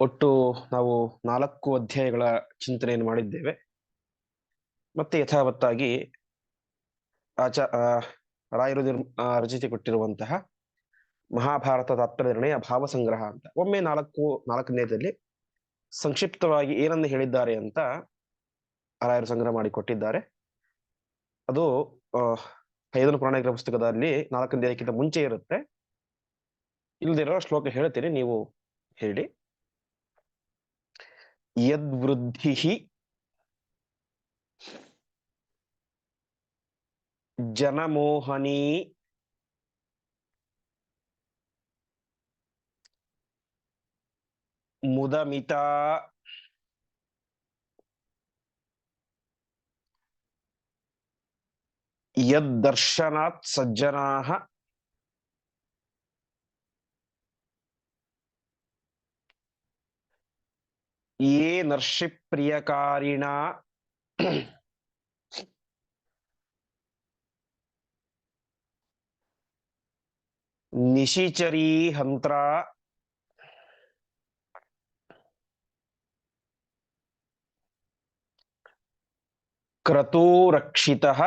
ಒಟ್ಟು ನಾವು ನಾಲ್ಕು ಅಧ್ಯಾಯಗಳ ಚಿಂತನೆಯನ್ನು ಮಾಡಿದ್ದೇವೆ. ಮತ್ತೆ ಯಥಾವತ್ತಾಗಿ ಆಚ ರಾಯರು ನಿರ್ ರಚಿಸಿ ಕೊಟ್ಟಿರುವಂತಹ ಮಹಾಭಾರತ ತಾತ್ಪರ್ಯ ಭಾವ ಸಂಗ್ರಹ ಅಂತ. ಒಮ್ಮೆ ನಾಲ್ಕು, ನಾಲ್ಕನೇದಲ್ಲಿ ಸಂಕ್ಷಿಪ್ತವಾಗಿ ಏನನ್ನು ಹೇಳಿದ್ದಾರೆ ಅಂತ ರಾಯರು ಸಂಗ್ರಹ ಮಾಡಿ ಕೊಟ್ಟಿದ್ದಾರೆ. ಅದು ಐದನೇ ಪುರಾಣಿಕರ ಪುಸ್ತಕದಲ್ಲಿ ನಾಲ್ಕನೇ ಮುಂಚೆ ಇರುತ್ತೆ. ಇಲ್ದಿರೋ ಶ್ಲೋಕ ಹೇಳ್ತೀನಿ, ನೀವು ಹೇಳಿ. ಯದ್ವೃದ್ಧಿ ಜನಮೋಹನಿ ಮುದಮಿತ ಯದ್ದರ್ಶನಾತ್ ಸಜ್ಜನಾಃ ये नर्षिप्रियकारिणा निशिचरी हंत्रा क्रतुरक्षितः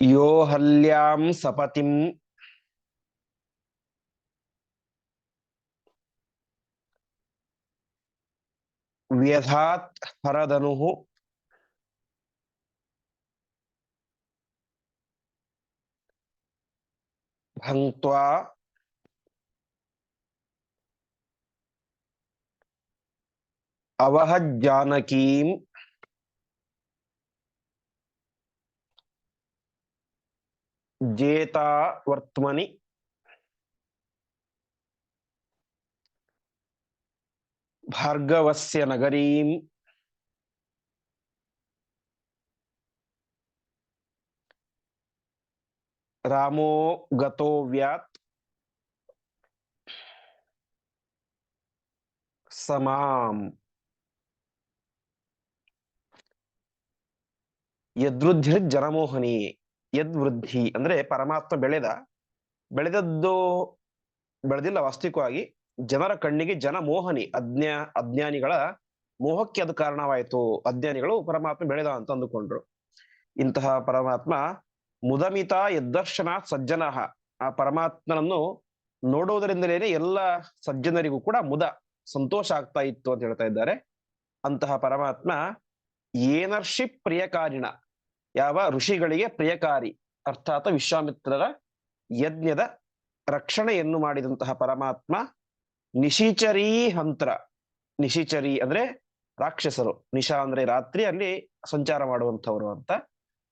यो हल्यां सपतिं व्यथात हरदनु। भंक्वा अवहज्जानकीम् जेता वर्त्मनि ಭಾರ್ಗವಸ್ಯ ನಗರೀಂ. ರಾಮೋ ಗತೋ ವ್ಯಾತ್. ಸಮಾಂ. ಯದೃದ್ಧಿರ್ ಜನಮೋಹನಿ, ಯದ್ವೃದ್ಧಿ, ಅಂದ್ರೆ ಪರಮಾತ್ಮ ಬೆಳೆದ, ಬೆಳೆದದ್ದು, ಬೆಳೆದಿಲ್ಲ ವಾಸ್ತವಿಕವಾಗಿ ಜನರ ಕಣ್ಣಿಗೆ ಜನ ಮೋಹನಿ, ಅಜ್ಞಾ, ಅಜ್ಞಾನಿಗಳ ಮೋಹಕ್ಕೆ ಅದು ಕಾರಣವಾಯಿತು. ಅಜ್ಞಾನಿಗಳು ಪರಮಾತ್ಮ ಬೆಳೆದ ಅಂತ ಅಂದುಕೊಂಡ್ರು. ಇಂತಹ ಪರಮಾತ್ಮ ಮುದಮಿತ ಯದರ್ಶನ ಸಜ್ಜನ. ಆ ಪರಮಾತ್ಮನನ್ನು ನೋಡೋದರಿಂದಲೇನೆ ಎಲ್ಲ ಸಜ್ಜನರಿಗೂ ಕೂಡ ಮುದ, ಸಂತೋಷ ಆಗ್ತಾ ಇತ್ತು ಅಂತ ಹೇಳ್ತಾ ಇದ್ದಾರೆ. ಅಂತಹ ಪರಮಾತ್ಮ ಏನರ್ಷಿ ಪ್ರಿಯಕಾರಿಣ. ಯಾವ ಋಷಿಗಳಿಗೆ ಪ್ರಿಯಕಾರಿ. ಅರ್ಥಾತ್ ವಿಶ್ವಾಮಿತ್ರರ ಯಜ್ಞದ ರಕ್ಷಣೆಯನ್ನು ಮಾಡಿದಂತಹ ಪರಮಾತ್ಮ ನಿಶಿಚರೀ ಹಂತ್ರ. ನಿಶಿಚರಿ ಅಂದ್ರೆ ರಾಕ್ಷಸರು. ನಿಶಾ ಅಂದ್ರೆ ರಾತ್ರಿ ಅಲ್ಲಿ ಸಂಚಾರ ಮಾಡುವಂಥವ್ರು ಅಂತ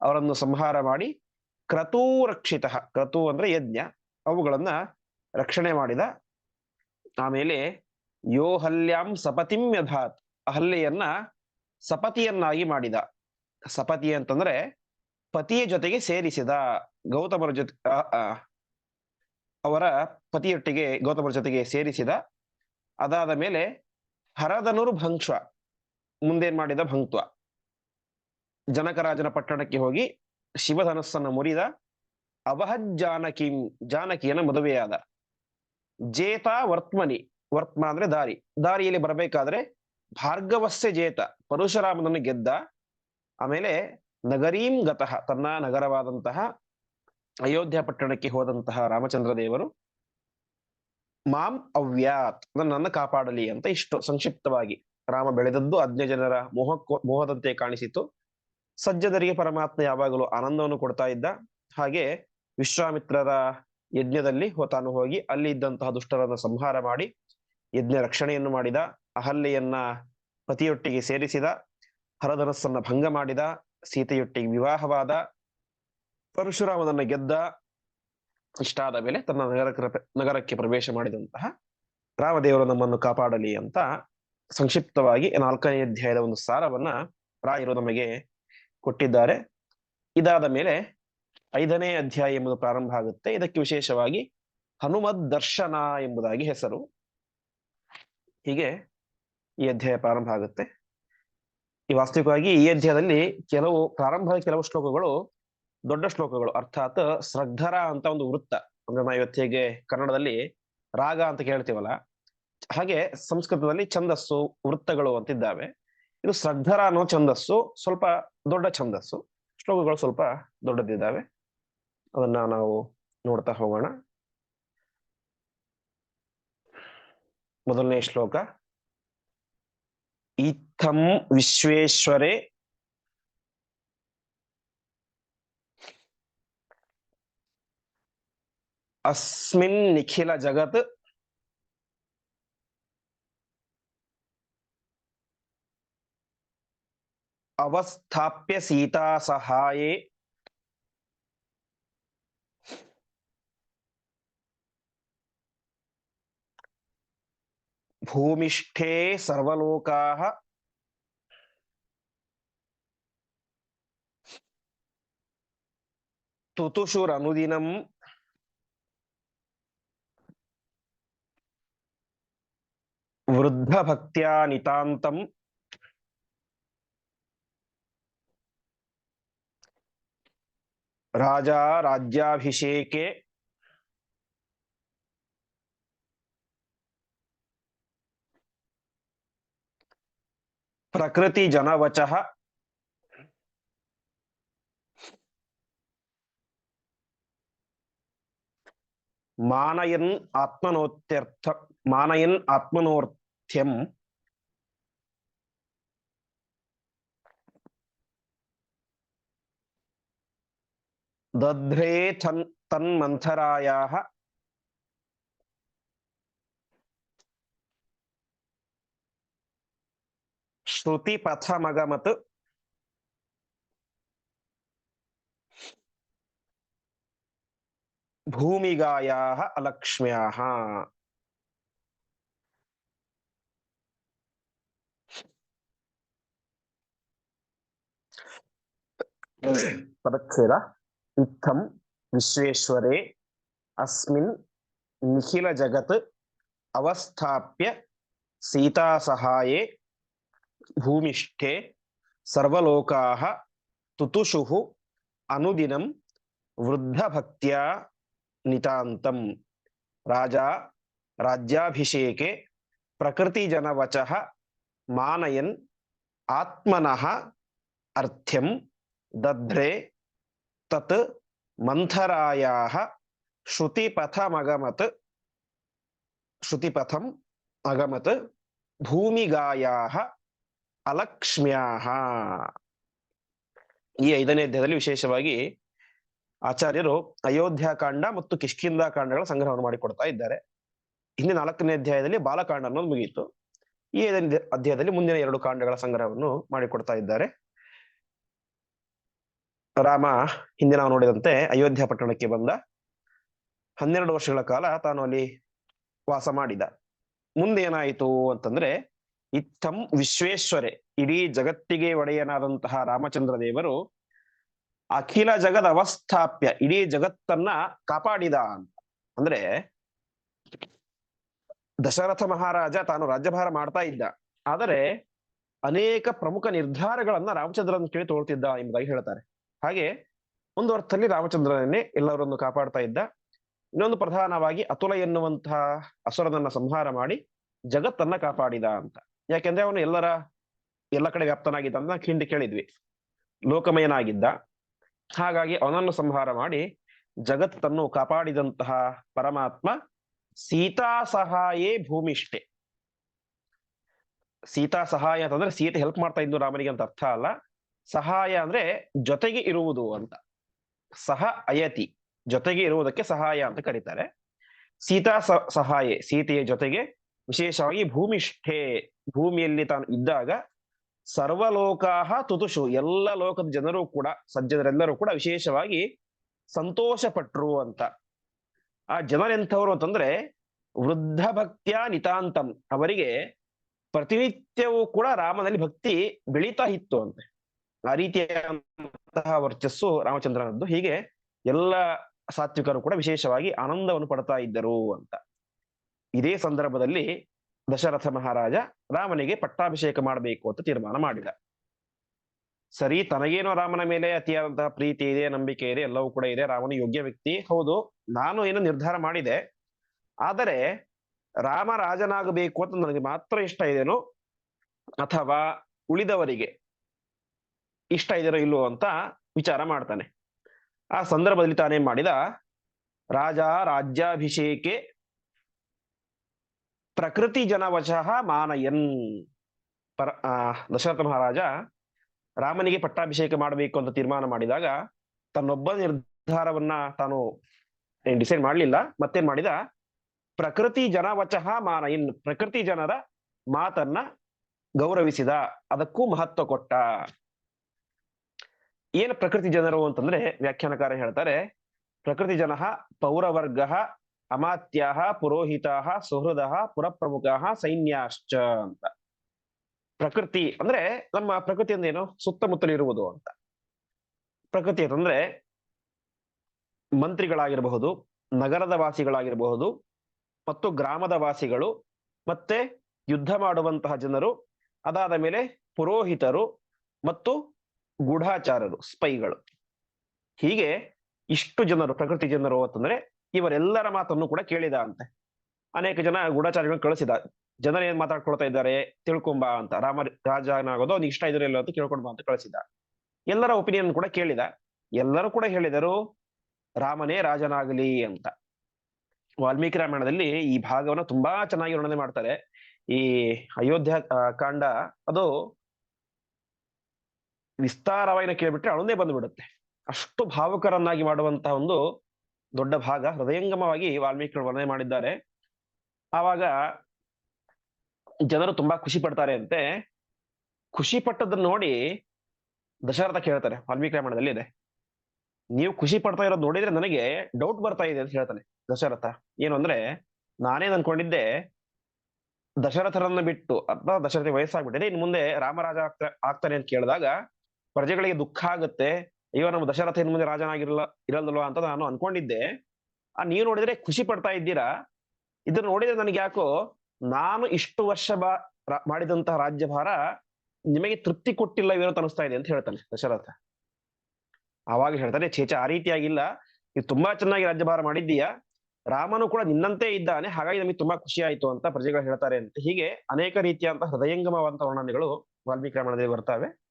ಅವರನ್ನು ಸಂಹಾರ ಮಾಡಿ ಕ್ರತೂ ರಕ್ಷಿತ. ಕ್ರತು ಅಂದ್ರೆ ಯಜ್ಞ. ಅವುಗಳನ್ನ ರಕ್ಷಣೆ ಮಾಡಿದ. ಆಮೇಲೆ ಯೋ ಹಲ್ಯಾಂ ಸಪತಿಂ ಯಥಾತ್. ಅಹಲ್ಯೆಯನ್ನ ಸಪತಿಯನ್ನಾಗಿ ಮಾಡಿದ. ಸಪತಿ ಅಂತಂದ್ರೆ ಪತಿಯ ಜೊತೆಗೆ ಸೇರಿಸಿದ. ಗೌತಮರ ಜೊತೆ ಅವರ ಪತಿಯೊಟ್ಟಿಗೆ, ಗೌತಮರ ಜೊತೆಗೆ ಸೇರಿಸಿದ, ಅದಾದ ಮೇಲೆ ಹರದನೂರು ಭಂಕ್ಷ್ವ, ಮುಂದೇನ್ ಮಾಡಿದ ಭಂಕ್ತ್ವ ಜನಕರಾಜನ ಪಟ್ಟಣಕ್ಕೆ ಹೋಗಿ ಶಿವಧನಸ್ಸನ್ನು ಮುರಿದ ಅವಹಜ್ ಜಾನಕಿಂ ಜಾನಕಿಯನ್ನ ಮದುವೆಯಾದ. ಜೇತ ವರ್ತ್ಮನಿ, ವರ್ತ್ಮ ಅಂದ್ರೆ ದಾರಿ. ದಾರಿಯಲ್ಲಿ ಬರಬೇಕಾದ್ರೆ ಭಾರ್ಗವಸ್ಯ ಜೇತ, ಪರಶುರಾಮನನ್ನು ಗೆದ್ದ, ಆಮೇಲೆ ನಗರೀಂ ಗತಃ, ತನ್ನ ನಗರವಾದಂತಹ ಅಯೋಧ್ಯ ಪಟ್ಟಣಕ್ಕೆ ಹೋದಂತಹ ರಾಮಚಂದ್ರ ದೇವರು, ಮಾಂ ಅವ್ಯಾತ್ ನನ್ನ ಕಾಪಾಡಲಿ ಅಂತ ಇಷ್ಟು ಸಂಕ್ಷಿಪ್ತವಾಗಿ ರಾಮ ಬೆಳೆದದ್ದು ಅಜ್ಞ ಜನರ ಮೋಹಕ್ಕೋ ಮೋಹದಂತೆ ಕಾಣಿಸಿತು ಸಜ್ಜದರಿಗೆ ಪರಮಾತ್ಮ ಯಾವಾಗಲೂ ಆನಂದವನ್ನು ಕೊಡ್ತಾ ಇದ್ದ. ಹಾಗೆ ವಿಶ್ವಾಮಿತ್ರರ ಯಜ್ಞದಲ್ಲಿ ತಾನು ಹೋಗಿ ಅಲ್ಲಿ ಇದ್ದಂತಹ ದುಷ್ಟರನ್ನು ಸಂಹಾರ ಮಾಡಿ, ಯಜ್ಞ ರಕ್ಷಣೆಯನ್ನು ಮಾಡಿದ, ಅಹಲ್ಯೆಯನ್ನ ಪತಿಯೊಟ್ಟಿಗೆ ಸೇರಿಸಿದ, ಹರಧನಸ್ಸನ್ನ ಭಂಗ ಮಾಡಿದ, ಸೀತೆಯೊಟ್ಟಿಗೆ ವಿವಾಹವಾದ ಪರಶುರಾಮನನ್ನ ಗೆದ್ದ ಇಷ್ಟಾದ ಮೇಲೆ ತನ್ನ ನಗರ ನಗರಕ್ಕೆ ಪ್ರವೇಶ ಮಾಡಿದಂತಹ ರಾಮದೇವರು ನಮ್ಮನ್ನು ಕಾಪಾಡಲಿ ಅಂತ ಸಂಕ್ಷಿಪ್ತವಾಗಿ ನಾಲ್ಕನೇ ಅಧ್ಯಾಯದ ಒಂದು ಸಾರವನ್ನ ರಾಯರು ನಮಗೆ ಕೊಟ್ಟಿದ್ದಾರೆ. ಇದಾದ ಮೇಲೆ ಐದನೇ ಅಧ್ಯಾಯ ಎಂಬುದು ಪ್ರಾರಂಭ ಆಗುತ್ತೆ. ಇದಕ್ಕೆ ವಿಶೇಷವಾಗಿ ಹನುಮದ್ ದರ್ಶನ ಎಂಬುದಾಗಿ ಹೆಸರು. ಹೀಗೆ ಈ ಅಧ್ಯಾಯ ಪ್ರಾರಂಭ ಆಗುತ್ತೆ. ಈ ವಾಸ್ತವಿಕವಾಗಿ ಈ ಅಧ್ಯಾಯದಲ್ಲಿ ಕೆಲವು ಪ್ರಾರಂಭದ ಕೆಲವು ಶ್ಲೋಕಗಳು ದೊಡ್ಡ ಶ್ಲೋಕಗಳು. ಅರ್ಥಾತ್ ಶ್ರದ್ಧರ ಅಂತ ಒಂದು ವೃತ್ತ. ಅಂದ್ರೆ ನಾವು ಇವತ್ತಿಗೆ ಕನ್ನಡದಲ್ಲಿ ರಾಗ ಅಂತ ಕೇಳ್ತೀವಲ್ಲ, ಹಾಗೆ ಸಂಸ್ಕೃತದಲ್ಲಿ ಛಂದಸ್ಸು, ವೃತ್ತಗಳು ಅಂತಿದ್ದಾವೆ. ಇದು ಶ್ರದ್ಧರ ಅನ್ನೋ ಛಂದಸ್ಸು, ಸ್ವಲ್ಪ ದೊಡ್ಡ ಛಂದಸ್ಸು. ಶ್ಲೋಕಗಳು ಸ್ವಲ್ಪ ದೊಡ್ಡದಿದ್ದಾವೆ. ಅದನ್ನ ನಾವು ನೋಡ್ತಾ ಹೋಗೋಣ. ಮೊದಲನೇ ಶ್ಲೋಕ. ಇತ್ತಂ ವಿಶ್ವೇಶ್ವರೇ ಅಸ್ಮಿನ್ ನಿಖಿಲ ಜಗತ್ ಅವಸ್ಥಾಪ್ಯ ಸೀತಾ ಸಹಾಯೇ ಭೂಮಿಷ್ಠೇ ಸರ್ವಲೋಕಾಃ ತುತುಷುರನುದಿನಂ ವೃದ್ಧಭಕ್ತ್ಯಾ ನಿತಾಂತಂ ರಾಜಾ ರಾಜ್ಯಾಭಿಷೇಕೆ ಪ್ರಕೃತಿ ಜನವಚಃ ಮಾನಯನ್ ಆತ್ಮನೋತ್ಯರ್ಥ ಮಾನಯನ್ ಆತ್ಮನೋರ್ಥ್ಯಂ ದಧ್ರೇ ತನ್ ತನ್ಮಂಥರಾಯಾಃ ಶ್ರುತಿಪಥಮಗಮತ್ ಭೂಮಿಗಾಯಾः ಅಲಕ್ಷ್ಮ್ಯಾः ಪದಚ್ಛೇದ ಇತ್ತಂ ವಿಶ್ವೇಶ್ವರೇ ಅಸ್ಮಿನ್ ನಿಖಿಲ ಜಗತ್ ಅವಸ್ಥಾಪ್ಯ ಸೀತಾ ಸಹಾಯೇ ಭೂಮಿಷ್ಠೆ ಸರ್ವಲೋಕಾಃ ತುತುಷುಃ ಅನುದಿನಂ ವೃದ್ಧಭಕ್ತ್ಯ ನಿತಾಂತಂ ರಾಜ ರಾಜ್ಯಾಭಿಷೇಕೆ ಪ್ರಕೃತಿಜನವಚಃ ಮಾನಯನ್ ಆತ್ಮನಃ ಅರ್ಥ್ಯಂ ದಧ್ರೆ ತತ್ ಮಂಥರಾಯ ಶ್ರುತಿಪಥಮಗಮತ್ ಶ್ರುತಿಪಥಂ ಅಗಮತ್ ಭೂಮಿಗಾಯ ಅಲಕ್ಷ್ಮ್ಯಾಹ. ಈ ಐದನೇ ಅಧ್ಯಾಯದಲ್ಲಿ ವಿಶೇಷವಾಗಿ ಆಚಾರ್ಯರು ಅಯೋಧ್ಯಾಕಾಂಡ ಮತ್ತು ಕಿಷ್ಕಿಂದ ಕಾಂಡಗಳ ಸಂಗ್ರಹವನ್ನು ಮಾಡಿಕೊಡ್ತಾ ಇದ್ದಾರೆ. ಹಿಂದೆ ನಾಲ್ಕನೇ ಅಧ್ಯಾಯದಲ್ಲಿ ಬಾಲಕಾಂಡ ಅನ್ನೋದು ಮುಗಿಯಿತು. ಈ ಐದನೇ ಅಧ್ಯಾಯದಲ್ಲಿ ಮುಂದಿನ ಎರಡು ಕಾಂಡಗಳ ಸಂಗ್ರಹವನ್ನು ಮಾಡಿಕೊಡ್ತಾ ಇದ್ದಾರೆ. ರಾಮ ಹಿಂದೆ ನಾವು ನೋಡಿದಂತೆ ಅಯೋಧ್ಯ ಪಟ್ಟಣಕ್ಕೆ ಬಂದ ಹನ್ನೆರಡು ವರ್ಷಗಳ ಕಾಲ ತಾನು ಅಲ್ಲಿ ವಾಸ ಮಾಡಿದ. ಮುಂದೆ ಏನಾಯಿತು ಅಂತಂದ್ರೆ ಇತ್ತಂ ವಿಶ್ವೇಶ್ವರೆ, ಇಡೀ ಜಗತ್ತಿಗೆ ಒಡೆಯನಾದಂತಹ ರಾಮಚಂದ್ರ ದೇವರು ಅಖಿಲ ಜಗದ ಅವಸ್ಥಾಪ್ಯ, ಇಡೀ ಜಗತ್ತನ್ನ ಕಾಪಾಡಿದ ಅಂತ. ಅಂದ್ರೆ ದಶರಥ ಮಹಾರಾಜ ತಾನು ರಾಜ್ಯಭಾರ ಮಾಡ್ತಾ ಇದ್ದ. ಆದರೆ ಅನೇಕ ಪ್ರಮುಖ ನಿರ್ಧಾರಗಳನ್ನ ರಾಮಚಂದ್ರನ ಕೇಳಿ ತೊಗೊಳ್ತಿದ್ದ ಎಂಬುದಾಗಿ ಹೇಳ್ತಾರೆ. ಹಾಗೆ ಒಂದು ಅರ್ಥದಲ್ಲಿ ರಾಮಚಂದ್ರನನ್ನೇ ಎಲ್ಲರನ್ನು ಕಾಪಾಡ್ತಾ ಇದ್ದ. ಇನ್ನೊಂದು ಪ್ರಧಾನವಾಗಿ ಅತುಲ ಎನ್ನುವಂತಹ ಅಸುರನನ್ನ ಸಂಹಾರ ಮಾಡಿ ಜಗತ್ತನ್ನ ಕಾಪಾಡಿದ ಅಂತ. ಯಾಕೆಂದ್ರೆ ಅವನು ಎಲ್ಲರ, ಎಲ್ಲ ಕಡೆ ವ್ಯಾಪ್ತನಾಗಿದ್ದ ಅಂತ ಹಿಂದೆ ಕೇಳಿದ್ವಿ. ಲೋಕಮಯನಾಗಿದ್ದ. ಹಾಗಾಗಿ ಅವನನ್ನು ಸಂಹಾರ ಮಾಡಿ ಜಗತ್ತನ್ನು ಕಾಪಾಡಿದಂತಹ ಪರಮಾತ್ಮ ಸೀತಾ ಸಹಾಯೇ ಭೂಮಿಷ್ಠೆ. ಸೀತಾ ಸಹಾಯ ಅಂತಂದ್ರೆ ಸೀತೆ ಹೆಲ್ಪ್ ಮಾಡ್ತಾ ಇದ್ದು ರಾಮನಿಗೆ ಅಂತ ಅರ್ಥ ಅಲ್ಲ. ಸಹಾಯ ಅಂದ್ರೆ ಜೊತೆಗೆ ಇರುವುದು ಅಂತ. ಸಹ ಅಯತಿ, ಜೊತೆಗೆ ಇರುವುದಕ್ಕೆ ಸಹಾಯ ಅಂತ ಕರೀತಾರೆ. ಸೀತಾ ಸಹಾಯ, ಸೀತೆಯ ಜೊತೆಗೆ ವಿಶೇಷವಾಗಿ ಭೂಮಿಷ್ಠೆ, ಭೂಮಿಯಲ್ಲಿ ತಾನು ಇದ್ದಾಗ ಸರ್ವಲೋಕಾಹ ತುತುಷು, ಎಲ್ಲ ಲೋಕದ ಜನರು ಕೂಡ, ಸಜ್ಜನರೆಲ್ಲರೂ ಕೂಡ ವಿಶೇಷವಾಗಿ ಸಂತೋಷ ಪಟ್ರು ಅಂತ. ಆ ಜನರೆಂಥವ್ರು ಅಂತಂದ್ರೆ ವೃದ್ಧ ಭಕ್ತಿಯ ನಿತಾಂತಂ, ಅವರಿಗೆ ಪ್ರತಿನಿತ್ಯವೂ ಕೂಡ ರಾಮನಲ್ಲಿ ಭಕ್ತಿ ಬೆಳೀತಾ ಇತ್ತು ಅಂತೆ. ಆ ರೀತಿಯಾದಂತಹ ವರ್ಚಸ್ಸು ರಾಮಚಂದ್ರನದ್ದು. ಹೀಗೆ ಎಲ್ಲ ಸಾತ್ವಿಕರು ಕೂಡ ವಿಶೇಷವಾಗಿ ಆನಂದವನ್ನು ಪಡ್ತಾ ಇದ್ದರು ಅಂತ. ಇದೇ ಸಂದರ್ಭದಲ್ಲಿ ದಶರಥ ಮಹಾರಾಜ ರಾಮನಿಗೆ ಪಟ್ಟಾಭಿಷೇಕ ಮಾಡಬೇಕು ಅಂತ ತೀರ್ಮಾನ ಮಾಡಿದ. ಸರಿ, ತನಗೇನೋ ರಾಮನ ಮೇಲೆ ಅತಿಯಾದಂತಹ ಪ್ರೀತಿ ಇದೆ, ನಂಬಿಕೆ ಇದೆ, ಎಲ್ಲವೂ ಕೂಡ ಇದೆ, ರಾಮನ ಯೋಗ್ಯ ವ್ಯಕ್ತಿ. ಹೌದು, ನಾನು ಏನು ನಿರ್ಧಾರ ಮಾಡಿದೆ. ಆದರೆ ರಾಮ ರಾಜನಾಗಬೇಕು ಅಂತ ನನಗೆ ಮಾತ್ರ ಇಷ್ಟ ಇದೆನೋ, ಅಥವಾ ಉಳಿದವರಿಗೆ ಇಷ್ಟ ಇದೆಯೋ ಇಲ್ಲೋ ಅಂತ ವಿಚಾರ ಮಾಡ್ತಾನೆ. ಆ ಸಂದರ್ಭದಲ್ಲಿ ತಾನೇನ್ ಮಾಡಿದ? ರಾಜ ರಾಜ್ಯಾಭಿಷೇಕೆ ಪ್ರಕೃತಿ ಜನವಶಃ ಮಾನಯನ್ ಪರ ದಶರಥ ಮಹಾರಾಜ ರಾಮನಿಗೆ ಪಟ್ಟಾಭಿಷೇಕ ಮಾಡಬೇಕು ಅಂತ ತೀರ್ಮಾನ ಮಾಡಿದಾಗ ತನ್ನೊಬ್ಬ ನಿರ್ಧಾರವನ್ನ ತಾನು ಡಿಸೈಡ್ ಮಾಡಲಿಲ್ಲ, ಮತ್ತೇನ್ ಮಾಡಿದ? ಪ್ರಕೃತಿ ಜನವಚಃ ಮಾನಯನ್, ಪ್ರಕೃತಿ ಜನರ ಮಾತನ್ನ ಗೌರವಿಸಿದ, ಅದಕ್ಕೂ ಮಹತ್ವ ಕೊಟ್ಟ. ಏನು ಪ್ರಕೃತಿ ಜನರು ಅಂತಂದ್ರೆ ವ್ಯಾಖ್ಯಾನಕಾರ ಹೇಳ್ತಾರೆ, ಪ್ರಕೃತಿ ಜನ ಪೌರವರ್ಗ ಅಮಾತ್ಯ ಪುರೋಹಿತ ಸುಹೃದ ಪುರಪ್ರಮುಖ ಸೈನ್ಯಾಶ್ಚ ಅಂತ. ಪ್ರಕೃತಿ ಅಂದ್ರೆ ನಮ್ಮ ಪ್ರಕೃತಿ ಸುತ್ತಮುತ್ತಲು ಇರುವುದು ಅಂತ. ಪ್ರಕೃತಿ ಅಂತಂದ್ರೆ ಮಂತ್ರಿಗಳಾಗಿರಬಹುದು, ನಗರದ ವಾಸಿಗಳಾಗಿರಬಹುದು, ಮತ್ತು ಗ್ರಾಮದ ವಾಸಿಗಳು, ಮತ್ತೆ ಯುದ್ಧ ಮಾಡುವಂತಹ ಜನರು, ಅದಾದ ಮೇಲೆ ಪುರೋಹಿತರು, ಮತ್ತು ಗೂಢಾಚಾರರು, ಸ್ಪೈಗಳು. ಹೀಗೆ ಇಷ್ಟು ಜನರು, ಪ್ರಕೃತಿ ಜನರು ಅಂತಂದ್ರೆ ಇವರೆಲ್ಲರ ಮಾತನ್ನು ಕೂಡ ಕೇಳಿದ ಅಂತೆ ಅನೇಕ ಜನ ಗೂಢಾಚಾರಿಗಳನ್ನ ಕಳಿಸಿದ. ಜನರು ಏನ್ ಮಾತಾಡ್ಕೊಳ್ತಾ ಇದ್ದಾರೆ? ತಿಳ್ಕೊಂಬ ಅಂತ. ರಾಮ ರಾಜನಾಗೋದು ಅವ್ನಿಗೆ ಇಷ್ಟ ಇದ್ರೆ ಇಲ್ಲ ಅಂತ ಕೇಳ್ಕೊಂಡ್ಬಾ ಅಂತ ಕಳಿಸಿದ. ಎಲ್ಲರ ಒಪಿನಿಯನ್ ಕೂಡ ಕೇಳಿದ. ಎಲ್ಲರೂ ಕೂಡ ಹೇಳಿದರು, ರಾಮನೇ ರಾಜನಾಗಲಿ ಅಂತ. ವಾಲ್ಮೀಕಿ ರಾಮಾಯಣದಲ್ಲಿ ಈ ಭಾಗವನ್ನ ತುಂಬಾ ಚೆನ್ನಾಗಿ ವರ್ಣನೆ ಮಾಡ್ತಾರೆ. ಈ ಅಯೋಧ್ಯ ಕಾಂಡ, ಅದು ವಿಸ್ತಾರವಾಗಿ ಕೇಳಿಬಿಟ್ರೆ ಅಳುನೇ ಬಂದ್ಬಿಡುತ್ತೆ. ಅಷ್ಟು ಭಾವುಕರನ್ನಾಗಿ ಮಾಡುವಂತಹ ಒಂದು ದೊಡ್ಡ ಭಾಗ ಹೃದಯಂಗಮವಾಗಿ ವಾಲ್ಮೀಕಿಗಳು ವರ್ಣನೆ ಮಾಡಿದ್ದಾರೆ. ಆವಾಗ ಜನರು ತುಂಬಾ ಖುಷಿ ಪಡ್ತಾರೆ ಅಂತೆ. ಖುಷಿ ಪಟ್ಟದನ್ನ ನೋಡಿ ದಶರಥ ಕೇಳ್ತಾರೆ ವಾಲ್ಮೀಕಿ ರಾಮಾಯಣದಲ್ಲಿ ಇದೆ. ನೀವು ಖುಷಿ ಪಡ್ತಾ ಇರೋದು ನೋಡಿದ್ರೆ ನನಗೆ ಡೌಟ್ ಬರ್ತಾ ಇದೆ ಅಂತ ಹೇಳ್ತಾನೆ ದಶರಥ. ಏನು ಅಂದ್ರೆ ನಾನೇನ್ ಅನ್ಕೊಂಡಿದ್ದೆ ದಶರಥರನ್ನ ಬಿಟ್ಟು ಅಥವಾ ದಶರಥ ವಯಸ್ಸಾಗ್ಬಿಟ್ಟಿದೆ ಇನ್ ಮುಂದೆ ರಾಮರಾಜ ಆಗ್ತಾ, ಆಗ್ತಾನೆ ಅಂತ ಕೇಳಿದಾಗ ಪ್ರಜೆಗಳಿಗೆ ದುಃಖ ಆಗುತ್ತೆ, ಅಯ್ಯೋ, ನಮ್ಮ ದಶರಥ ಇನ್ ಮುಂದೆ ರಾಜನಾಗಿರಲ್ಲ, ಇರಲ್ದಲ್ವಾ ಅಂತ ನಾನು ಅನ್ಕೊಂಡಿದ್ದೆ. ಆ, ನೀವು ನೋಡಿದ್ರೆ ಖುಷಿ ಪಡ್ತಾ ಇದ್ದೀರಾ? ಇದನ್ನ ನೋಡಿದ್ರೆ ನನಗೆ ಯಾಕೋ, ನಾನು ಇಷ್ಟು ವರ್ಷ ಬಾ ಮಾಡಿದಂತಹ ರಾಜ್ಯಭಾರ ನಿಮಗೆ ತೃಪ್ತಿ ಕೊಟ್ಟಿಲ್ಲ ಅಂತ ಅನಿಸ್ತಾ ಇದೆ ಅಂತ ಹೇಳ್ತಾನೆ ದಶರಥ. ಆವಾಗ ಹೇಳ್ತಾನೆ ಚೇಚ ಆ ರೀತಿಯಾಗಿಲ್ಲ. ನೀವು ತುಂಬಾ ಚೆನ್ನಾಗಿ ರಾಜ್ಯಭಾರ ಮಾಡಿದ್ದೀಯಾ? ರಾಮನು ಕೂಡ ನಿನ್ನಂತೆ ಇದ್ದಾನೆ, ಹಾಗಾಗಿ ನಮಗೆ ತುಂಬಾ ಖುಷಿ ಆಯ್ತು ಅಂತ ಪ್ರಜೆಗಳು ಹೇಳ್ತಾರೆ ಅಂತ. ಹೀಗೆ ಅನೇಕ ರೀತಿಯಾದಂತಹ ಹೃದಯಂಗಮವಂತ ವರ್ಣನೆಗಳು ವಾಲ್ಮೀಕಿ ರಾಮಾಯಣದಲ್ಲಿ ಬರ್ತವೆ.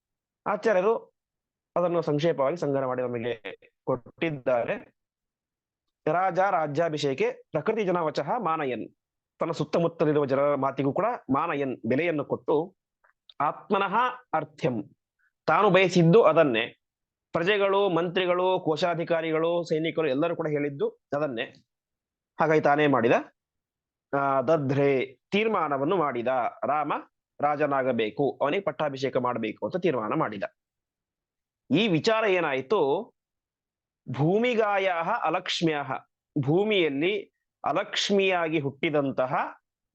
ಆಚಾರ್ಯರು ಅದನ್ನು ಸಂಕ್ಷೇಪವಾಗಿ ಸಂಗ್ರಹ ಮಾಡಿ ನಮಗೆ ಕೊಟ್ಟಿದ್ದಾರೆ. ರಾಜ ರಾಜ್ಯಾಭಿಷೇಕೆ ಪ್ರಕೃತಿ ಜನವಚಃ ಮಾನಯನ್. ತನ್ನ ಸುತ್ತಮುತ್ತಲಿರುವ ಜನರ ಮಾತಿಗೂ ಕೂಡ ಮಾನಯನ್ ಬೆಲೆಯನ್ನು ಕೊಟ್ಟು ಆತ್ಮನಃ ಅರ್ಥ್ಯಂ. ತಾನು ಬಯಸಿದ್ದು ಅದನ್ನೇ. ಪ್ರಜೆಗಳು, ಮಂತ್ರಿಗಳು, ಕೋಶಾಧಿಕಾರಿಗಳು, ಸೈನಿಕರು ಎಲ್ಲರೂ ಕೂಡ ಹೇಳಿದ್ದು ಅದನ್ನೇ. ಹಾಗಾಗಿ ತಾನೇ ಮಾಡಿದ, ಆ ದಧ್ರೆ ತೀರ್ಮಾನವನ್ನು ಮಾಡಿದ ರಾಮ. ರಾಜನಾಗಬೇಕು, ಅವನಿಗೆ ಪಟ್ಟಾಭಿಷೇಕ ಮಾಡಬೇಕು ಅಂತ ತೀರ್ಮಾನ ಮಾಡಿದ. ಈ ವಿಚಾರ ಏನಾಯಿತು? ಭೂಮಿಗಾಯ ಅಲಕ್ಷ್ಮ್ಯ ಭೂಮಿಯಲ್ಲಿ ಅಲಕ್ಷ್ಮಿಯಾಗಿ ಹುಟ್ಟಿದಂತಹ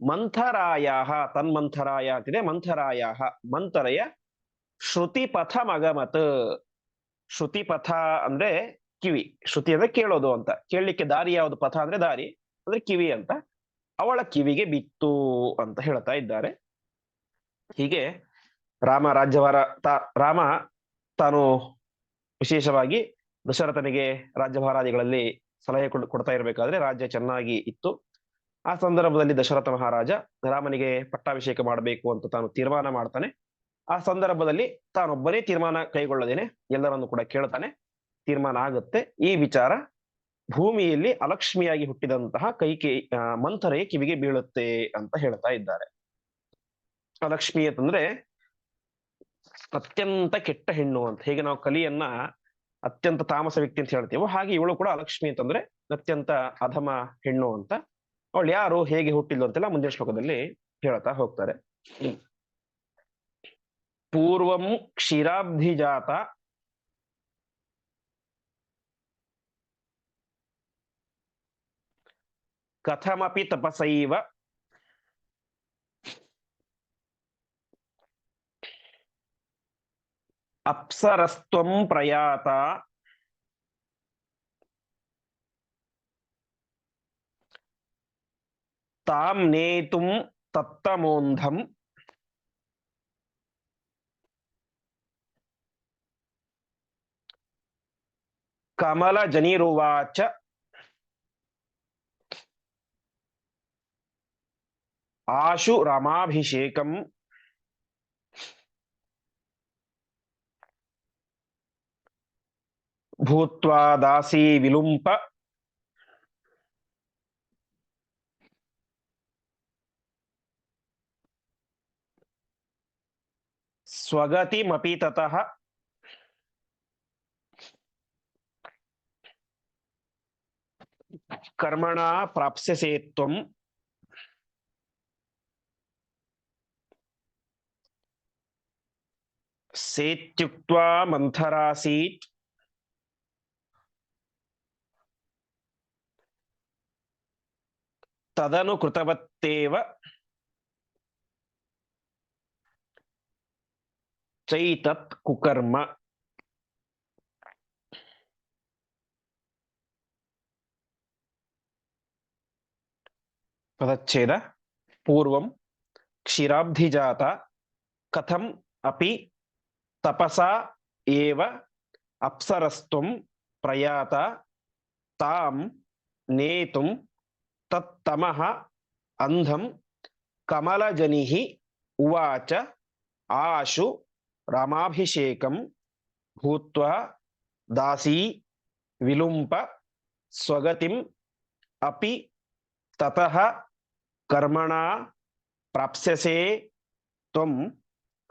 ಮಂಥರಾಯ ತನ್ಮಂಥರಾಯ ಅಂತಿದೆ ಮಂಥರಾಯ ಮಂಥರೆಯ ಶ್ರುತಿಪಥ ಮಗಮತ್. ಶ್ರುತಿಪಥ ಅಂದ್ರೆ ಕಿವಿ. ಶ್ರುತಿ ಅಂದ್ರೆ ಕೇಳೋದು ಅಂತ. ಕೇಳಲಿಕ್ಕೆ ದಾರಿ ಯಾವುದು? ಪಥ ಅಂದ್ರೆ ದಾರಿ. ಅಂದ್ರೆ ಕಿವಿ ಅಂತ. ಅವಳ ಕಿವಿಗೆ ಬಿತ್ತು ಅಂತ ಹೇಳ್ತಾ ಇದ್ದಾರೆ. ಹೀಗೆ ರಾಮ ರಾಜ್ಯಭಾರ ತಾ, ರಾಮ ತಾನು ವಿಶೇಷವಾಗಿ ದಶರಥನಿಗೆ ರಾಜ್ಯಭಾರಾದಿಗಳಲ್ಲಿ ಸಲಹೆ ಕೊಡ್- ಕೊಡ್ತಾ ಇರಬೇಕಾದ್ರೆ ರಾಜ್ಯ ಚೆನ್ನಾಗಿ ಇತ್ತು. ಆ ಸಂದರ್ಭದಲ್ಲಿ ದಶರಥ ಮಹಾರಾಜ ರಾಮನಿಗೆ ಪಟ್ಟಾಭಿಷೇಕ ಮಾಡಬೇಕು ಅಂತ ತಾನು ತೀರ್ಮಾನ ಮಾಡ್ತಾನೆ. ಆ ಸಂದರ್ಭದಲ್ಲಿ ತಾನೊಬ್ಬನೇ ತೀರ್ಮಾನ ಕೈಗೊಳ್ಳದೇನೆ, ಎಲ್ಲರನ್ನು ಕೂಡ ಕೇಳ್ತಾನೆ. ತೀರ್ಮಾನ ಆಗುತ್ತೆ. ಈ ವಿಚಾರ ಭೂಮಿಯಲ್ಲಿ ಅಲಕ್ಷ್ಮಿಯಾಗಿ ಹುಟ್ಟಿದಂತಹ ಕೈಕೇ ಮಂಥರೇ ಕಿವಿಗೆ ಬೀಳುತ್ತೆ ಅಂತ ಹೇಳ್ತಾ ಇದ್ದಾರೆ. ಲಕ್ಷ್ಮಿ ಅಂತಂದ್ರೆ ಅತ್ಯಂತ ಕೆಟ್ಟ ಹೆಣ್ಣು ಅಂತ. ಹೇಗೆ ನಾವು ಕಲಿಯನ್ನ ಅತ್ಯಂತ ತಾಮಸ ವ್ಯಕ್ತಿ ಅಂತ ಹೇಳ್ತೀವೋ ಹಾಗೆ ಇವಳು ಕೂಡ ಅಲಕ್ಷ್ಮಿ ಅಂತಂದ್ರೆ ಅತ್ಯಂತ ಅಧಮ ಹೆಣ್ಣು ಅಂತ. ಅವಳು ಯಾರು, ಹೇಗೆ ಹುಟ್ಟಿದ್ಲು ಅಂತೆಲ್ಲ ಮುಂದಿನ ಶ್ಲೋಕದಲ್ಲಿ ಹೇಳ್ತಾ ಹೋಗ್ತಾರೆ. ಪೂರ್ವಂ ಕ್ಷೀರಾಬ್ಧಿಜಾತ. ಕಥಮಪಿ ತಪಸೈವ. ಅಪ್ಸರಸ್ತ್ವಂ ಪ್ರಯಾತ ತಾಂ ನೇತುಂ ತತ್ತಮೋಂಧಂ ಕಮಲಜನಿರುವಾಚ ಆಶು ರಮಾಭಿಷೇಕಂ ಭೂತ್ವಾ ದಾಸಿ ವಿಲುಂಪ ಸ್ವಗತಿಮಪಿ ತತಃ ಕರ್ಮಣ ಪ್ರಾಪ್ಸ್ಯಸೆ ತ್ವಂ ಸೇತ್ಯುಕ್ತ್ವಾ ಮಂಥರಾಸೀತ್ ತದನು ಕೃತವತ್ತೇವ ಚೈತತ್ ಕುಕರ್ಮ ಪದಚ್ಛೇದ ಪೂರ್ವಂ ಕ್ಷೀರಾಬ್ಧಿಜಾತ ಕಥಂ ಅಪಿ ತಪಸಾ ಏವ ಅಪ್ಸರಸ್ತ್ವಂ ಪ್ರಯಾತ ತಾಂ ನೇತುಂ ತತ್ತಮಃ ಅಂಧಂ ಕಮಲಜನಿಃ ಉವಾಚ ಆಶು ರಾಮಾಭಿಷೇಕಂ ಭೂತ್ವಾ ದಾಸೀ ವಿಲುಂಪ ಸ್ವಗತಿಂ ಅಪಿ ತತಃ ಕರ್ಮಣ ಪ್ರಾಪ್ಸ್ಯಸೆ ತ್ವಂ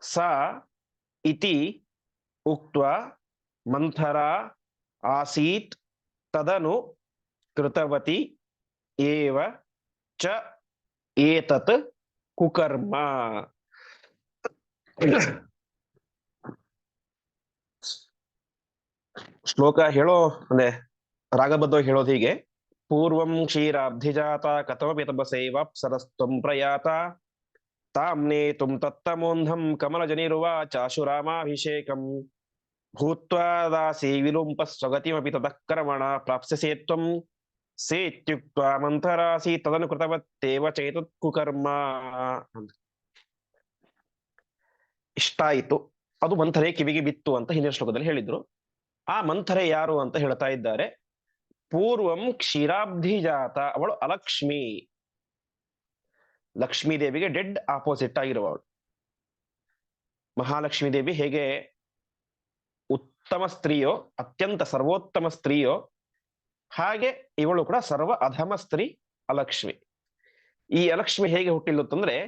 ಸ ಇತಿ ಉಕ್ತ್ವಾ ಮಂಥರ ಆಸೀತ್ ತದನು ಕೃತವತಿ ಏವ ಚ ಏತತ್ ಕುಕರ್ಮ ಶ್ಲೋಕ ಹೇಳೋ, ಅಂದ್ರೆ ರಾಗಬದ್ಧವಾಗಿ ಹೇಳೋದು ಹೀಗೆ. ಪೂರ್ವಂ ಕ್ಷೀರಾಬ್ಧಿಜಾತ ಕಥಮಪಿ ತಪಸೈವ ಸರಸ್ತ್ವಂ ಪ್ರಯಾತ. ತಾಂ ನೇತುಂ ತತ್ತಮೋಂಧಂ ಕಮಲಜನಿರುವಾಚಾಶುರಾಮಾಭಿಷೇಕಂ ಭೂತ್ವಾ ದಾಸಿ ವಿಲುಂಪ ಸ್ವಗತಿಮಪಿ ತತಃ ಕರ್ಮಣ ಪ್ರಾಪ್ಸ್ಯಸೆ ತ್ವಂ ಸೇತ್ಯುಕ್ತ್ವಾ ಮಂಥರಾಸಿ ತದನು ಕೃತವತ್ತೇವ ಚೈತತ್ ಕುಕರ್ಮ ಅಂತ. ಇಷ್ಟ ಆಯಿತು ಅದು ಮಂಥರೆ ಕಿವಿಗೆ ಬಿತ್ತು ಅಂತ ಹಿಂದಿನ ಶ್ಲೋಕದಲ್ಲಿ ಹೇಳಿದ್ರು. ಆ ಮಂಥರೆ ಯಾರು ಅಂತ ಹೇಳ್ತಾ ಇದ್ದಾರೆ. ಪೂರ್ವಂ ಕ್ಷೀರಾಬ್ಧಿಜಾತ ಅವಳು ಅಲಕ್ಷ್ಮಿ. ಲಕ್ಷ್ಮೀ ದೇವಿಗೆ ಡೆಡ್ ಆಪೋಸಿಟ್ ಆಗಿರುವವಳು. ಮಹಾಲಕ್ಷ್ಮೀ ದೇವಿ ಹೇಗೆ ಉತ್ತಮ ಸ್ತ್ರೀಯೋ, ಅತ್ಯಂತ ಸರ್ವೋತ್ತಮ ಸ್ತ್ರೀಯೋ ಹಾಗೆ ಇವಳು ಕೂಡ ಸರ್ವ ಅಧಮ ಸ್ತ್ರೀ ಅಲಕ್ಷ್ಮಿ. ಈ ಅಲಕ್ಷ್ಮಿ ಹೇಗೆ ಹುಟ್ಟಿಲ್ಲುತ್ತಂದ್ರೆ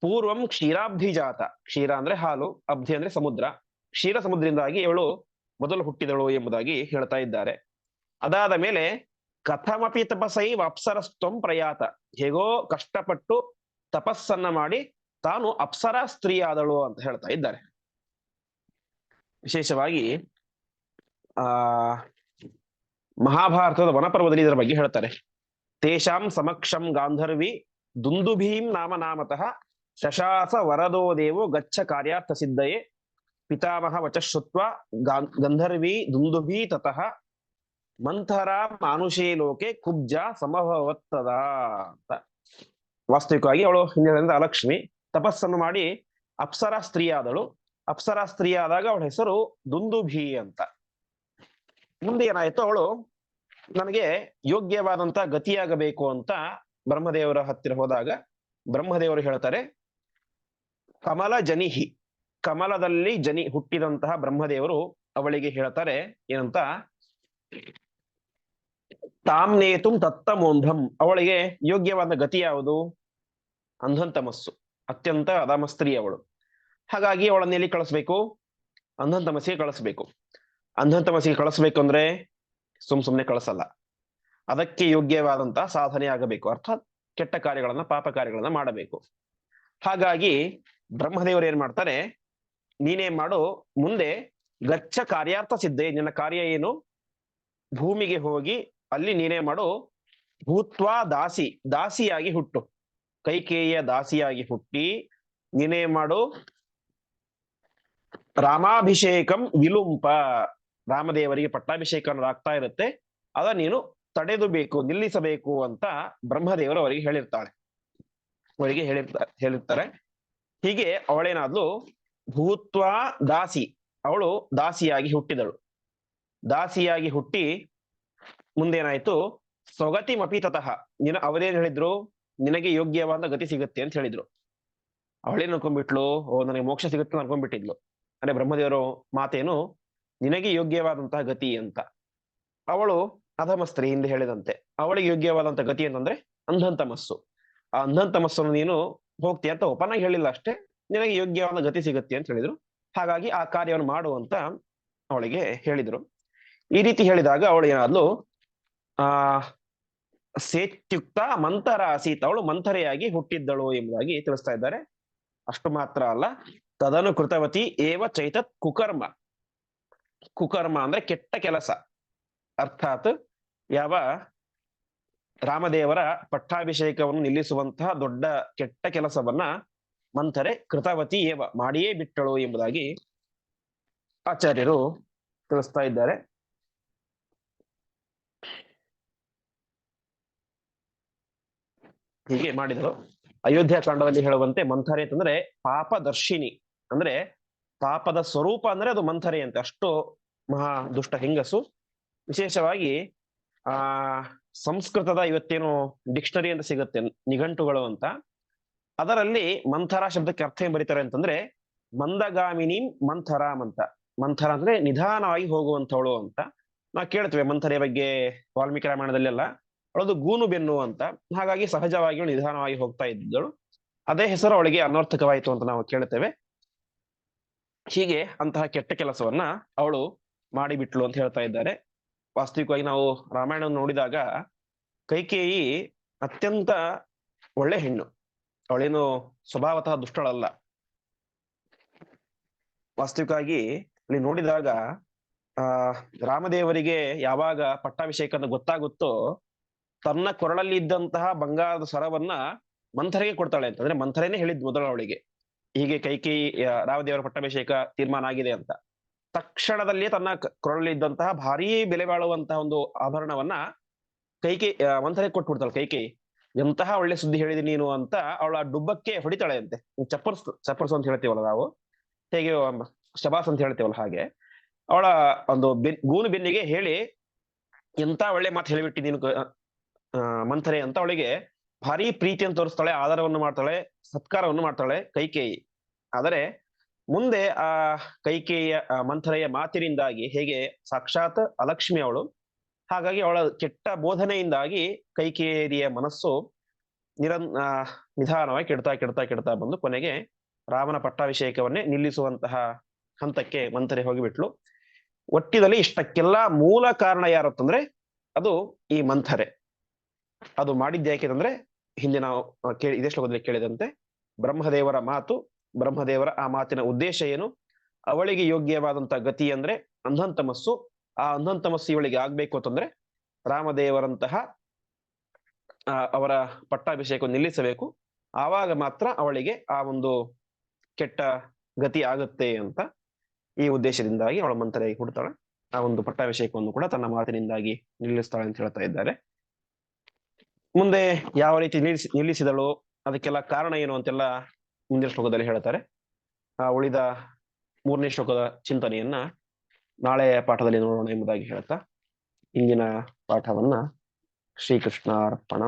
ಪೂರ್ವಂ ಕ್ಷೀರಾಬ್ಧಿಜಾತ. ಕ್ಷೀರ ಅಂದ್ರೆ ಹಾಲು, ಅಬ್ಧಿ ಅಂದ್ರೆ ಸಮುದ್ರ. ಕ್ಷೀರ ಸಮುದ್ರದಿಂದಾಗಿ ಇವಳು ಮೊದಲು ಹುಟ್ಟಿದಳು ಎಂಬುದಾಗಿ ಹೇಳ್ತಾ ಇದ್ದಾರೆ. ಅದಾದ ಮೇಲೆ ಕಥಮಪಿ ತಪಸೈ ಅಪ್ಸರಸ್ತ್ವಂ ಪ್ರಯಾತ. ಹೇಗೋ ಕಷ್ಟಪಟ್ಟು ತಪಸ್ಸನ್ನ ಮಾಡಿ ತಾನು ಅಪ್ಸರ ಸ್ತ್ರೀ ಆದಳು ಅಂತ ಹೇಳ್ತಾ ಇದ್ದಾರೆ. ವಿಶೇಷವಾಗಿ, ಆ ಮಹಾಭಾರತದ ವನಪರ್ವದಲ್ಲಿ ಇದರ ಬಗ್ಗೆ ಹೇಳ್ತಾರೆ. ತೇಷಾಂ ಸಮಕ್ಷಂ ಗಾಂಧರ್ವಿ ದುಂದುಭೀಂ ನಾಮ ನಾಮತಃ ಶಶಾಸ ವರದೋ ದೇವೋ ಗಚ್ಚ ಕಾರ್ಯಾರ್ಥ ಸಿದ್ಧಯೇ ಪಿತಾಮಹ ವಚಶ್ರುತ್ವ ಗಂಧರ್ವಿ ದುಂದುಭಿ ತತಃ ಮಂಥರ ಮಾನುಷೇ ಲೋಕೆ ಕುಬ್ಜ ಸಮಭವತ್ತದ ಅಂತ. ವಾಸ್ತವಿಕವಾಗಿ ಅವಳು ಹಿಂದಿನಿಂದ ಅಲಕ್ಷ್ಮಿ. ತಪಸ್ಸನ್ನು ಮಾಡಿ ಅಪ್ಸರ ಸ್ತ್ರೀಯಾದಳು. ಅಪ್ಸರ ಸ್ತ್ರೀಯಾದಾಗ ಅವಳ ಹೆಸರು ದುಂದುಭಿ ಅಂತ. ಮುಂದೆ ಏನಾಯ್ತು ಅವಳು ನನಗೆ ಯೋಗ್ಯವಾದಂತ ಗತಿಯಾಗಬೇಕು ಅಂತ ಬ್ರಹ್ಮದೇವರ ಹತ್ತಿರ ಹೋದಾಗ ಬ್ರಹ್ಮದೇವರು ಹೇಳ್ತಾರೆ, ಕಮಲ ಜನಿಹಿ. ಕಮಲದಲ್ಲಿ ಜನಿ ಹುಟ್ಟಿದಂತಹ ಬ್ರಹ್ಮದೇವರು ಅವಳಿಗೆ ಹೇಳ್ತಾರೆ, ಏನಂತ ತಾಮ್ನೇತುಂ ತತ್ತಮೋಂಧಂ ಅವಳಿಗೆ ಯೋಗ್ಯವಾದ ಗತಿ ಯಾವುದು? ಅಂಧಂತಮಸ್ಸು ಅತ್ಯಂತ ಅದಾಮ ಸ್ತ್ರೀ ಅವಳು. ಹಾಗಾಗಿ ಅವಳನ್ನ ಎಲ್ಲಿ ಕಳಿಸ್ಬೇಕು ಅಂಧಂತಮಸ್ಸಿಗೆ ಕಳಿಸ್ಬೇಕು. ಅಂಧಂತಮಸ್ಸಿಗೆ ಕಳಿಸ್ಬೇಕು ಅಂದ್ರೆ ಸುಮ್ ಸುಮ್ನೆ ಕಳಿಸಲ್ಲ. ಅದಕ್ಕೆ ಯೋಗ್ಯವಾದಂತಹ ಸಾಧನೆ ಆಗಬೇಕು. ಅರ್ಥಾತ್ ಕೆಟ್ಟ ಕಾರ್ಯಗಳನ್ನ, ಪಾಪ ಕಾರ್ಯಗಳನ್ನ ಮಾಡಬೇಕು. ಹಾಗಾಗಿ ಬ್ರಹ್ಮದೇವರು ಏನ್ ಮಾಡ್ತಾರೆ, ನೀನೇ ಮಾಡು, ಮುಂದೆ ಗಚ್ಚ ಕಾರ್ಯಾರ್ಥ ಸಿದ್ಧೆ, ನಿನ್ನ ಕಾರ್ಯ ಏನು? ಭೂಮಿಗೆ ಹೋಗಿ ಅಲ್ಲಿ ನೀನೇ ಮಾಡು, ಭೂತ್ವಾ ದಾಸಿ, ದಾಸಿಯಾಗಿ ಹುಟ್ಟು. ಕೈಕೇಯ ದಾಸಿಯಾಗಿ ಹುಟ್ಟಿ, ನೀನೇ ಮಾಡು, ರಾಮಾಭಿಷೇಕಂ ವಿಲುಂಪ. ರಾಮದೇವರಿಗೆ ಪಟ್ಟಾಭಿಷೇಕ ಅನ್ನೋದು ಆಗ್ತಾ ಇರುತ್ತೆ. ಅದ ನೀನು ತಡೆದು ಬೇಕು, ನಿಲ್ಲಿಸಬೇಕು ಅಂತ ಬ್ರಹ್ಮದೇವರು ಅವರಿಗೆ ಹೇಳಿರ್ತಾಳೆ. ಅವರಿಗೆ ಹೇಳಿರ್ತಾರೆ ಹೇಳಿರ್ತಾರೆ. ಹೀಗೆ ಅವಳೇನಾದ್ಲು ಭೂತ್ವ ದಾಸಿ, ಅವಳು ದಾಸಿಯಾಗಿ ಹುಟ್ಟಿದಳು. ದಾಸಿಯಾಗಿ ಹುಟ್ಟಿ ಮುಂದೇನಾಯ್ತು? ಸ್ವಗತಿ ಮಪಿತತಃ ನಿನ ಅವರೇನ್ ಹೇಳಿದ್ರು? ನಿನಗೆ ಯೋಗ್ಯವಾದ ಗತಿ ಸಿಗುತ್ತೆ ಅಂತ ಹೇಳಿದ್ರು. ಅವಳೇನ್ ಅನ್ಕೊಂಡ್ಬಿಟ್ಲು? ಓ, ನನಗೆ ಮೋಕ್ಷ ಸಿಗುತ್ತೆ ಅನ್ಕೊಂಡ್ಬಿಟ್ಟಿದ್ಲು. ಅಂದ್ರೆ ಬ್ರಹ್ಮದೇವರು ಮಾತೇನು? ನಿನಗೆ ಯೋಗ್ಯವಾದಂತಹ ಗತಿ ಅಂತ ಅವಳು ಅಧಮಸ್ತ್ರೀ ಹಿಂದೆ ಹೇಳಿದಂತೆ. ಅವಳಿಗೆ ಯೋಗ್ಯವಾದಂತಹ ಗತಿ ಅಂತಂದ್ರೆ ಅಂಧಂತಮಸ್ಸು ಆ ಅಂಧಂತಮಸ್ಸನ್ನು ನೀನು ಹೋಗ್ತೀಯ ಅಂತ ಒಪನಾಗಿ ಹೇಳಿಲ್ಲ ಅಷ್ಟೇ, ನಿನಗೆ ಯೋಗ್ಯವಾದ ಗತಿ ಸಿಗುತ್ತೆ ಅಂತ ಹೇಳಿದ್ರು. ಹಾಗಾಗಿ ಆ ಕಾರ್ಯವನ್ನು ಮಾಡು ಅಂತ ಅವಳಿಗೆ ಹೇಳಿದ್ರು. ಈ ರೀತಿ ಹೇಳಿದಾಗ ಅವಳು ಏನಾದ್ಲು, ಆ, ಸೇತ್ಯುಕ್ತ ಮಂತರ ಆಸೀತ್. ಅವಳು ಮಂಥರೆಯಾಗಿ ಹುಟ್ಟಿದ್ದಳು ಎಂಬುದಾಗಿ ತಿಳಿಸ್ತಾ ಇದ್ದಾರೆ. ಅಷ್ಟು ಮಾತ್ರ ಅಲ್ಲ. ತದನು ಕೃತವತಿ ಏವ ಚೈತತ್ ಕುಕರ್ಮ. ಕುಕರ್ಮ ಅಂದ್ರೆ ಕೆಟ್ಟ ಕೆಲಸ. ಅರ್ಥಾತ್ ಯಾವ ರಾಮದೇವರ ಪಟ್ಟಾಭಿಷೇಕವನ್ನು ನಿಲ್ಲಿಸುವಂತಹ ದೊಡ್ಡ ಕೆಟ್ಟ ಕೆಲಸವನ್ನ ಮಂಥರೆ ಕೃತವತಿ ಏವ ಮಾಡಿಯೇ ಬಿಟ್ಟಳು ಎಂಬುದಾಗಿ ಆಚಾರ್ಯರು ತಿಳಿಸ್ತಾ ಇದ್ದಾರೆ. ಹೀಗೆ ಮಾಡಿದರು. ಅಯೋಧ್ಯ ಕಾಂಡದಲ್ಲಿ ಹೇಳುವಂತೆ ಮಂಥರೆ ಅಂತಂದ್ರೆ ಪಾಪದರ್ಶಿನಿ. ಅಂದ್ರೆ ಪಾಪದ ಸ್ವರೂಪ ಅಂದ್ರೆ ಅದು ಮಂಥರೆ ಅಂತೆ. ಅಷ್ಟು ಮಹಾ ದುಷ್ಟ ಹೆಂಗಸು. ವಿಶೇಷವಾಗಿ, ಆ, ಸಂಸ್ಕೃತದ ಇವತ್ತೇನು ಡಿಕ್ಷನರಿ ಅಂತ ಸಿಗುತ್ತೆ, ನಿಘಂಟುಗಳು ಅಂತ. ಅದರಲ್ಲಿ ಮಂಥರ ಶಬ್ದಕ್ಕೆ ಅರ್ಥ ಏನ್ ಬರೀತಾರೆ ಅಂತಂದ್ರೆ, ಮಂದಗಾಮಿನಿ ಮಂಥರಾಮ್ ಅಂತ. ಮಂಥರ ಅಂದ್ರೆ ನಿಧಾನವಾಗಿ ಹೋಗುವಂತವಳು ಅಂತ. ನಾವು ಕೇಳ್ತೇವೆ ಮಂಥರೆಯ ಬಗ್ಗೆ ವಾಲ್ಮೀಕಿ ರಾಮಾಯಣದಲ್ಲೆಲ್ಲ. ಅವಳದು ಗೂನು ಬೆನ್ನು ಅಂತ. ಹಾಗಾಗಿ ಸಹಜವಾಗಿ ನಿಧಾನವಾಗಿ ಹೋಗ್ತಾ ಇದ್ದಳು. ಅದೇ ಹೆಸರು ಅವಳಿಗೆ ಅನರ್ಥಕವಾಯಿತು ಅಂತ ನಾವು ಕೇಳ್ತೇವೆ. ಹೀಗೆ ಅಂತಹ ಕೆಟ್ಟ ಕೆಲಸವನ್ನ ಅವಳು ಮಾಡಿಬಿಟ್ಲು ಅಂತ ಹೇಳ್ತಾ ಇದ್ದಾರೆ. ವಾಸ್ತವಿಕವಾಗಿ ನಾವು ರಾಮಾಯಣ ನೋಡಿದಾಗ ಕೈಕೇಯಿ ಅತ್ಯಂತ ಒಳ್ಳೆ ಹೆಣ್ಣು. ಅವಳೇನು ಸ್ವಭಾವತಃ ದುಷ್ಟಳಲ್ಲ. ವಾಸ್ತವಿಕವಾಗಿ ಅಲ್ಲಿ ನೋಡಿದಾಗ, ಆ, ರಾಮದೇವರಿಗೆ ಯಾವಾಗ ಪಟ್ಟಾಭಿಷೇಕ ಅಂತ ಗೊತ್ತಾಗುತ್ತೋ ತನ್ನ ಕೊರಳಲ್ಲಿ ಇದ್ದಂತಹ ಬಂಗಾರದ ಸರವನ್ನ ಮಂಥರೆಗೆ ಕೊಡ್ತಾಳೆ ಅಂತಂದ್ರೆ ಮಂಥರೇನೆ ಹೇಳಿದ್ ಮೊದಲು ಅವಳಿಗೆ. ಹೀಗೆ ಕೈಕಿ ರಾಮದೇವರ ಪಟ್ಟಾಭಿಷೇಕ ತೀರ್ಮಾನ ಆಗಿದೆ ಅಂತ. ತಕ್ಷಣದಲ್ಲಿ ತನ್ನ ಕ- ಕೊರಳಲ್ಲಿ ಇದ್ದಂತಹ ಭಾರೀ ಬೆಲೆ ಬಾಳುವಂತಹ ಒಂದು ಆಭರಣವನ್ನ ಕೈಕಿ ಮಂಥರಿಗೆ ಕೊಟ್ಬಿಡ್ತಾಳೆ ಕೈಕಿ. ಎಂತಹ ಒಳ್ಳೆ ಸುದ್ದಿ ಹೇಳಿದಿ ನೀನು ಅಂತ ಅವಳ ಡುಬ್ಬಕ್ಕೆ ಹೊಡಿತಾಳೆ ಅಂತೆ ಚಪ್ಪರ್ಸ್ ಚಪ್ಪರ್ಸ್ ಅಂತ ಹೇಳ್ತೀವಲ್ಲ ನಾವು. ಹೇಗೆ ಶಬಾಸ್ ಅಂತ ಹೇಳ್ತೀವಲ್ಲ ಹಾಗೆ. ಅವಳ ಒಂದು ಬೆನ್, ಗೂನು ಬೆನ್ನಿಗೆ ಹೇಳಿ, ಎಂತ ಒಳ್ಳೆ ಮಾತು ಹೇಳಿಬಿಟ್ಟಿ ನೀನು ಮಂಥರೆ ಅಂತ ಅವಳಿಗೆ ಭಾರಿ ಪ್ರೀತಿಯನ್ನು ತೋರಿಸ್ತಾಳೆ ಆಧಾರವನ್ನು ಮಾಡ್ತಾಳೆ, ಸತ್ಕಾರವನ್ನು ಮಾಡ್ತಾಳೆ ಕೈಕೇಯಿ. ಆದರೆ ಮುಂದೆ ಆ ಕೈಕೇಯಿಯ ಮಂಥರೆಯ ಮಾತಿನಿಂದಾಗಿ ಹೇಗೆ ಸಾಕ್ಷಾತ್ ಅಲಕ್ಷ್ಮಿ ಅವಳು, ಹಾಗಾಗಿ ಅವಳ ಕೆಟ್ಟ ಬೋಧನೆಯಿಂದಾಗಿ ಕೈಕೇಯಿಯ ಮನಸ್ಸು ನಿರನ್ ನಿಧಾನವಾಗಿ ಕೆಡ್ತಾ ಕೆಡ್ತಾ ಕೆಡ್ತಾ ಬಂದು ಕೊನೆಗೆ ರಾಮನ ಪಟ್ಟಾಭಿಷೇಕವನ್ನೇ ನಿಲ್ಲಿಸುವಂತಹ ಹಂತಕ್ಕೆ ಮಂಥರೆ ಹೋಗಿಬಿಟ್ಲು. ಒಟ್ಟಿನಲ್ಲಿ ಇಷ್ಟಕ್ಕೆಲ್ಲ ಮೂಲ ಕಾರಣ ಯಾರು ಅಂತಂದ್ರೆ ಅದು ಈ ಮಂಥರೆ. ಅದು ಮಾಡಿದ್ದ ಯಾಕೆ ಅಂದ್ರೆ ಹಿಂದೆ ನಾವು ಕೇಳಿ, ಇದೇ ಶ್ಲೋಕದಲ್ಲಿ ಕೇಳಿದಂತೆ, ಬ್ರಹ್ಮದೇವರ ಮಾತು, ಬ್ರಹ್ಮದೇವರ ಆ ಮಾತಿನ ಉದ್ದೇಶ ಏನು? ಅವಳಿಗೆ ಯೋಗ್ಯವಾದಂತಹ ಗತಿ ಅಂದ್ರೆ ಅಂಧಂತಮಸ್ಸು. ಆ ಅಂಧಂತಮಸ್ಸು ಇವಳಿಗೆ ಆಗ್ಬೇಕು ಅಂತಂದ್ರೆ ರಾಮದೇವರಂತಹ ಅವರ ಪಟ್ಟಾಭಿಷೇಕ ನಿಲ್ಲಿಸಬೇಕು. ಆವಾಗ ಮಾತ್ರ ಅವಳಿಗೆ ಆ ಒಂದು ಕೆಟ್ಟ ಗತಿ ಆಗುತ್ತೆ ಅಂತ ಈ ಉದ್ದೇಶದಿಂದಾಗಿ ಅವಳ ಮಂತ್ರಿಯಾಗಿ ಹುಡ್ತಾಳೆ. ಆ ಒಂದು ಪಟ್ಟಾಭಿಷೇಕವನ್ನು ಕೂಡ ತನ್ನ ಮಾತಿನಿಂದಾಗಿ ನಿಲ್ಲಿಸ್ತಾಳೆ ಅಂತ ಹೇಳ್ತಾ ಇದ್ದಾರೆ. ಮುಂದೆ ಯಾವ ರೀತಿ ನಿಲ್ಲಿಸಿ ನಿಲ್ಲಿಸಿದಳು, ಅದಕ್ಕೆಲ್ಲ ಕಾರಣ ಏನು ಅಂತೆಲ್ಲ ಮುಂದಿನ ಶ್ಲೋಕದಲ್ಲಿ ಹೇಳ್ತಾರೆ. ಆ ಉಳಿದ ಮೂರನೇ ಶ್ಲೋಕದ ಚಿಂತನೆಯನ್ನ ನಾಳೆ ಪಾಠದಲ್ಲಿ ನೋಡೋಣ ಎಂಬುದಾಗಿ ಹೇಳ್ತಾ, ಇಂದಿನ ಪಾಠವನ್ನ ಶ್ರೀಕೃಷ್ಣ ಅರ್ಪಣ